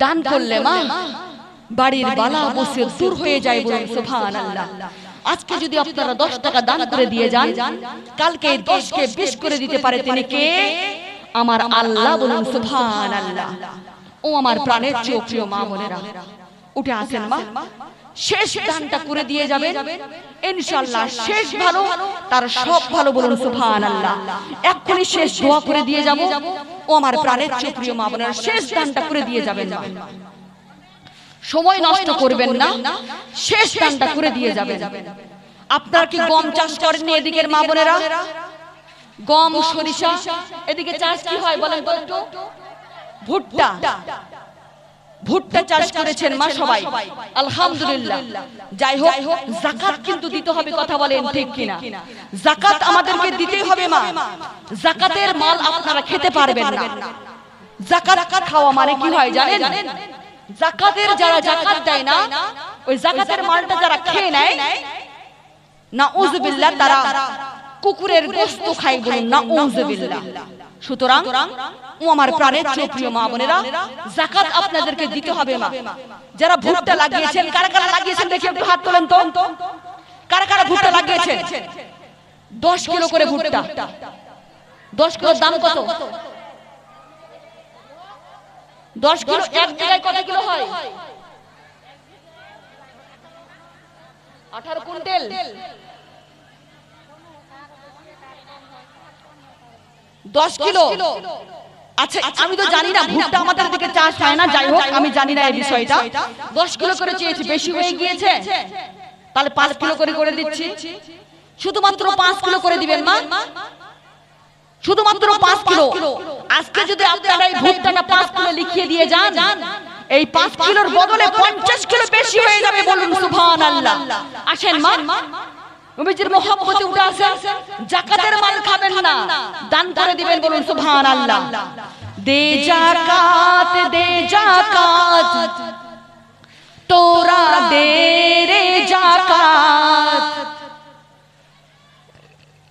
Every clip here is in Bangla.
দান করলে মা বাড়ির বালা বসে দূর হয়ে যায় বলুন সুবহান আল্লাহ আজকে যদি আপনারা দশ টাকা দান করে দিয়ে যান কালকে দশকে বিশ করে দিতে পারে তিনি কে? আমার আল্লাহ বলুন সুবহান আল্লাহ ও আমার প্রাণের চেয়ে প্রিয় মা বোনেরা উঠে আসেন মা। শেষ দানটা করে দিয়ে যাবে ইনশাআল্লাহ শেষ ভালো তার সব ভালো বলুন সুবহান আল্লাহ এক্ষুনি শেষ দোয়া করে দিয়ে যাব। ও আমার প্রাণের চেয়ে প্রিয় মা বোনের শেষ দানটা করে দিয়ে যাবেন মা। সময় নষ্ট করবেন না শেষ দানটা করে দিয়ে যাবেন। আপনার কি গম চাষ করেন এদিকের মা বোনেরা? গম সরিষা এদিকে চাষ কি হয় বলেন তো একটু? ভুট্টা। ভুট্টা চাষ করেছেন মা সবাই। আলহামদুলিল্লাহ। যাই হোক জাকাত কিন্তু দিতে হবে কথা বলেন ঠিক কিনা। জাকাত আমাদেরকে দিতেই হবে মা। জাকাতের মাল আপনারা খেতে পারবেন না। জাকাত খাওয়া মানে কি হয় জানেন? জাকাতের যারা জাকাত দেয় না ওই জাকাতের মালটা যারা খেয়ে নেয় না উজবিল্লাহ তারা কুকুরের গোস্ত খাই বলুন না উজবিল্লাহ সুতরাং ও আমার প্রাণের চেয়ে প্রিয় মা বোনেরা জাকাত আপনাদেরকে দিতে হবে মা। যারা ভুট্টা লাগিয়েছেন কারা কারা লাগিয়েছেন দেখি একটু হাত তোলেন তো। কারা কারা ভুট্টা লাগিয়েছেন? দশ কিলো করে ভুট্টা। দশ কিলোর দাম কত? দশ কিলো এক জায়গায় কত কিলো হয়? আঠারো কুইন্টাল। দশ কিলো। আচ্ছা আমি তো জানি না ভুট্টা আমাদের দিকে চাষ হয় না যাই হোক আমি জানি না এই বিষয়টা। দশ কিলো করে চেয়েছি বেশি হয়ে গিয়েছে। তাহলে পাঁচ কিলো করে করে দিচ্ছি। শুধুমাত্র পাঁচ কিলো করে দিবেন মা? শুধুমাত্র পাঁচ কিলো। আজকে যদি আপনারা এই ভুট্টাটা পাঁচ কিলো লিখিয়ে দিয়ে যান এই পাঁচ কিলোর বদলে পঞ্চাশ কিলো বেশি হয়ে যাবে বলুন সুভান আল্লাহ আসেন মা? নবীজির মোহাম্মতে উঠে আসেন জাকাতের মাল খাবেন না। দান করে দিবেন বলুন সুভান আল্লাহ দে জাকাত দে জাকাত। তোরা দে রে জাকাত।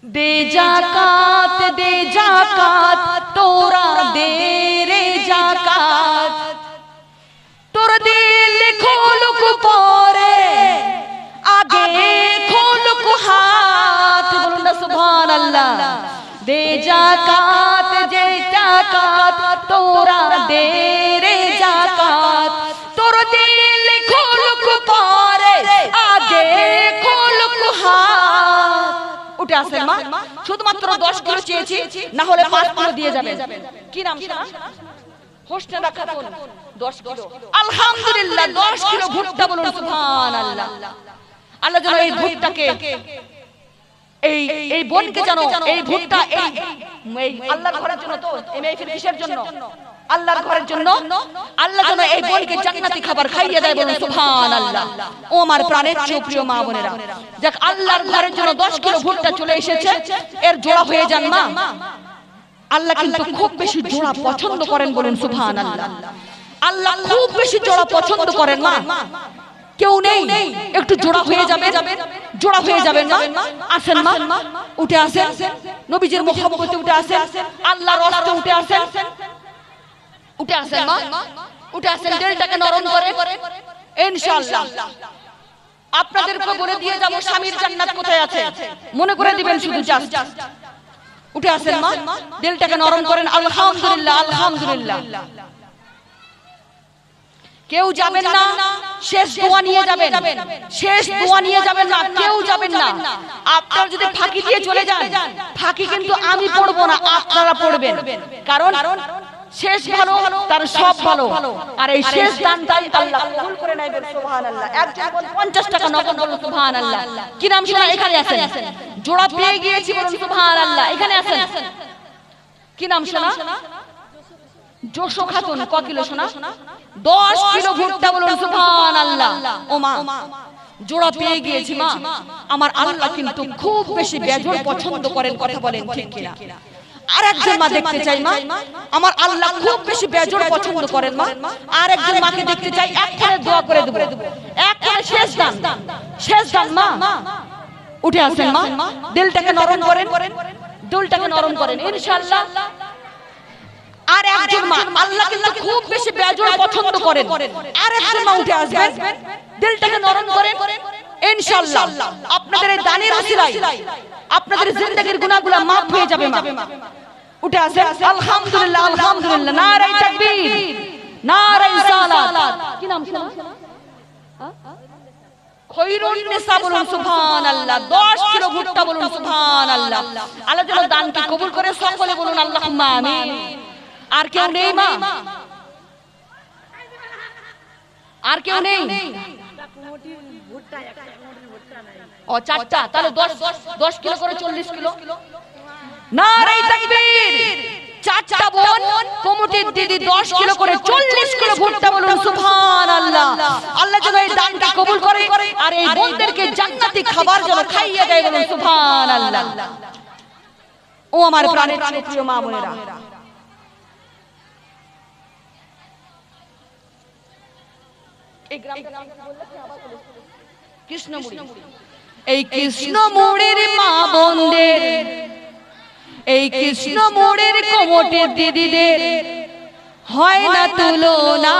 দে জাকাত দে জাকাত। তোরা দে দে জাকাত, যে জাকাত, তোরা দে রে জাকাত। তোর দিল খোলুক পরে, আগে খোলুক হাত। উঠে আসেন মা, শুধুমাত্র দশ কিলো চেয়েছি, না হলে পাঁচ কিলো দিয়ে যাবেন। কি নাম শোনা? হোস্টেল রাখা দশ কিলো। আলহামদুলিল্লাহ, দশ কিলো ভুট্টা বলুন সুবহান আল্লাহ আল্লাহ যেন এই ভুট্টাকে এই এই বোনকে জানো এই ভুট্টা এই এই আল্লাহর ঘরের জন্য তো এই মেহফিল কিসের জন্য? আল্লাহর ঘরের জন্য আল্লাহ যেন এই বোনকে জান্নাতি খাবার খাইয়ে দেয় বলুন সুবহানাল্লাহ। ও আমার প্রাণের চেয়ে প্রিয় মা বোনেরা। যাক আল্লাহর ঘরের জন্য 10 কিলো ভুট্টা চলে এসেছে। এর জোড়া হয়ে যান মা। আল্লাহ কিন্তু খুব বেশি জোড়া পছন্দ করেন বলুন সুবহানাল্লাহ। আল্লাহ খুব বেশি জোড়া পছন্দ করেন মা। কেউ নেই। একটু জোড়া হয়ে যাবে। জোড়া হয়ে যাবেন মা আসেন মা উঠে আসেন। নবীজির মোহাম্মতে উঠে আসেন। আল্লাহর রাস্তায় উঠে আসেন। উঠে আসেন মা। উঠে আসেন। দিলটাকে নরম করে। ইনশাআল্লাহ। আপনাদেরকে বলে দিয়ে যাব। স্বামীর জান্নাত কোথায় আছে? মনে করে দিবেন শুধু জাস্ট উঠে আসেন মা। দিলটাকে নরম করেন। আলহামদুলিল্লাহ। আলহামদুলিল্লাহ। কেউ যাবেন না শেষ দোয়া নিয়ে যাবেন। শেষ দোয়া নিয়ে যাবেন না কেউ যাবেন না। আপনারা যদি ফাঁকি দিয়ে চলে যান ফাঁকি কিন্তু আমি পড়ব না আপনারা পড়বেন। কারণ শেষ ভালো তার সব ভালো। আর এই শেষ দানটাই আল্লাহ কবুল করে নেবেন সুবহানাল্লাহ। একজন বল 50 টাকা নগদ বলুন সুবহানাল্লাহ। কি নাম শোনা এখানে আছেন জোড়া পেয়ে গিয়েছি বলুন সুবহানাল্লাহ। এখানে আছেন কি নাম শোনা? জোশো খাতুন ক কিলো শোনা দশ কিলো ভুট্টা বলুন সুবহান আল্লাহ ও মা জোড়া পেয়ে গিয়েছি মা। আমার আল্লাহ কিন্তু খুব বেশি বেজোর পছন্দ করেন কথা বলেন ঠিক কিনা? আর একজন মা দেখতে চাই মা। আমার আল্লাহ খুব বেশি বেজোর পছন্দ করেন মা। আর একজন মাকে দেখতে চাই এক করে দোয়া করে দেবো। এক করে শেষ দান। শেষ দান। মা। উঠে আসেন মা। দিলটাকে নরম করেন। দিলটাকে নরম করেন। ইনশাআল্লাহ আর একজন মা আল্লাহ কিন্তু খুব বেশি বেজোড় পছন্দ করেন। আর একজন মা উঠে আসবেন দিলটাকে নরম করেন ইনশাআল্লাহ। আপনাদের এই দানের ওসিলায় আপনাদের জিন্দেগীর গুনাহগুলো মাফ হয়ে যাবে মা। উঠে আসেন আলহামদুলিল্লাহ আলহামদুলিল্লাহ। নারাই তাকবীর। নারাই সালাত। কি নাম শোনা খৈরুন নিসা বলুন সুবহানাল্লাহ। 10 কিলো ভুট্টা বলুন সুবহানাল্লাহ। আল্লাহ যেন দানকে কবুল করে সকলে বলুন আল্লাহুম্মা আমিন। আর কেউ নেই মা। আর কেউ নেই। ও চারটা। তাহলে দশ দশ কিলো করে চল্লিশ কিলো। নারাই তাকবীর। চারটা বোন কমিটির দিদি দশ কিলো করে চল্লিশ কিলো ভুট্টা বলুন সুবহান আল্লাহ আল্লাহ যেন এই দানটা কবুল করে আর এই বোনদেরকে জান্নাতি খাবার যেন খাইয়ে দেয় বলুন ও আমার প্রাণের প্রিয় মা বোনেরা এই গ্রামটার নাম কি বললে? কৃষ্ণমুড়ি। এই কৃষ্ণমুড়ির মা বোনদের এই কৃষ্ণমুড়ির কোমটের দিদিদের হয় না তুলনা।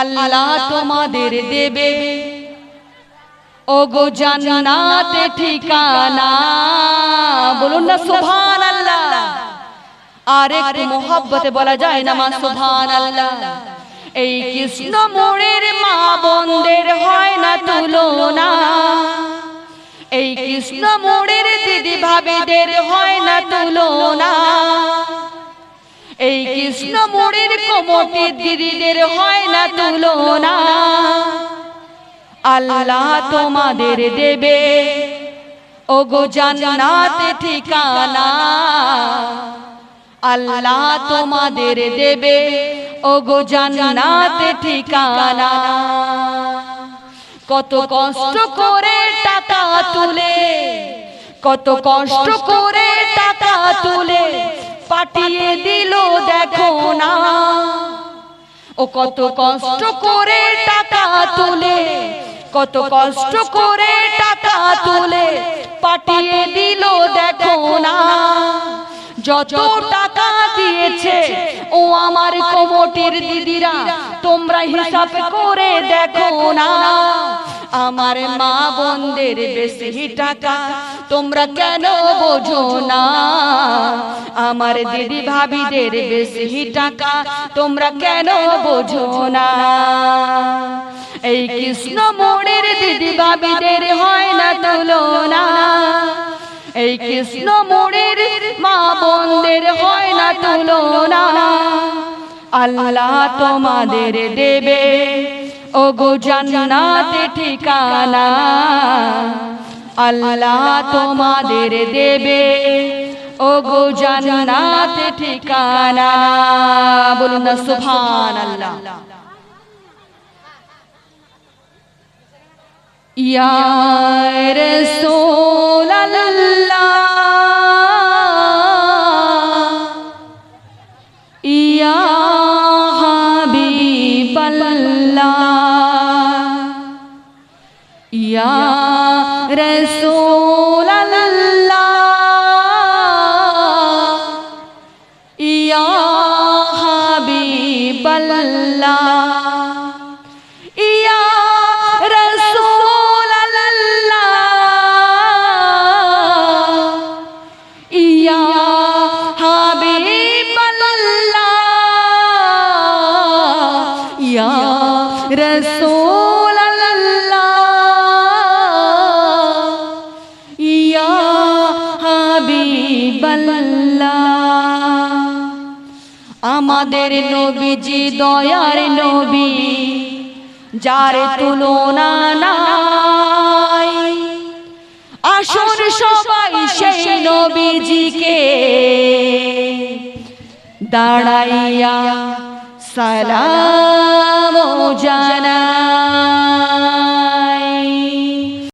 আল্লাহ তোমাদের দেবে। ও গো জান্নাতে ঠিকানা। বলুন না সুবহান আল্লাহ আর একটু মোহব্বতে বলা যায় না মা সুবহান আল্লাহ এই কৃষ্ণ মোড়ের মা বোনদের হয় না তুলনা। এই কৃষ্ণ মোড়ের দিদি ভাবিদের হয় না তুলনা। এই কৃষ্ণ মোড়ের কোমটির দিদিদের হয় না তুলনা। আল্লাহ তোমাদের দেবে ও গো জান্নাতে ঠিকানা। আল্লাহ তোমাদের দেবে। ও গো জান্নাতে ঠিকানা। কত কষ্ট করে টাকা তুলে, কত কষ্ট করে টাকা তুলে পাঠিয়ে দিল, দেখো না। ও কত কষ্ট করে টাকা তুলে, কত কষ্ট করে টাকা তুলে পাঠিয়ে দিল, দেখো না। যত টাকা দিয়েছে, ও আমার কোমটির দিদিরা, তোমরা হিসাব করে দেখো না। আমার মা বোনদের বেশি টাকা তোমরা কেন বোঝো না? আমার দিদি ভাবিদের বেশি টাকা তোমরা কেন বোঝো না? এই কৃষ্ণ মোড়ের দিদি ভাবিদের হয় না তুলনা। এই কৃষ্ণ মোড়ের মা বোনদের হয় না তুলনা। আল্লাহ তোমাদের দেবে। ও গো জান্নাতে ঠিকানা। আল্লাহ তোমাদের দেবে। ও গো জান্নাতে ঠিকানা। বলুন না, সুবহানাল্লাহ। یا رسول اللہ یا حبیب اللہ یا رسول اللہ یا حبیب اللہ۔ আমাদের নবীজি দয়ার নবী যার তুলনা নাই। আসুন সবাই সেই নবীজিকে দাঁড়াইয়া সালাম জানা।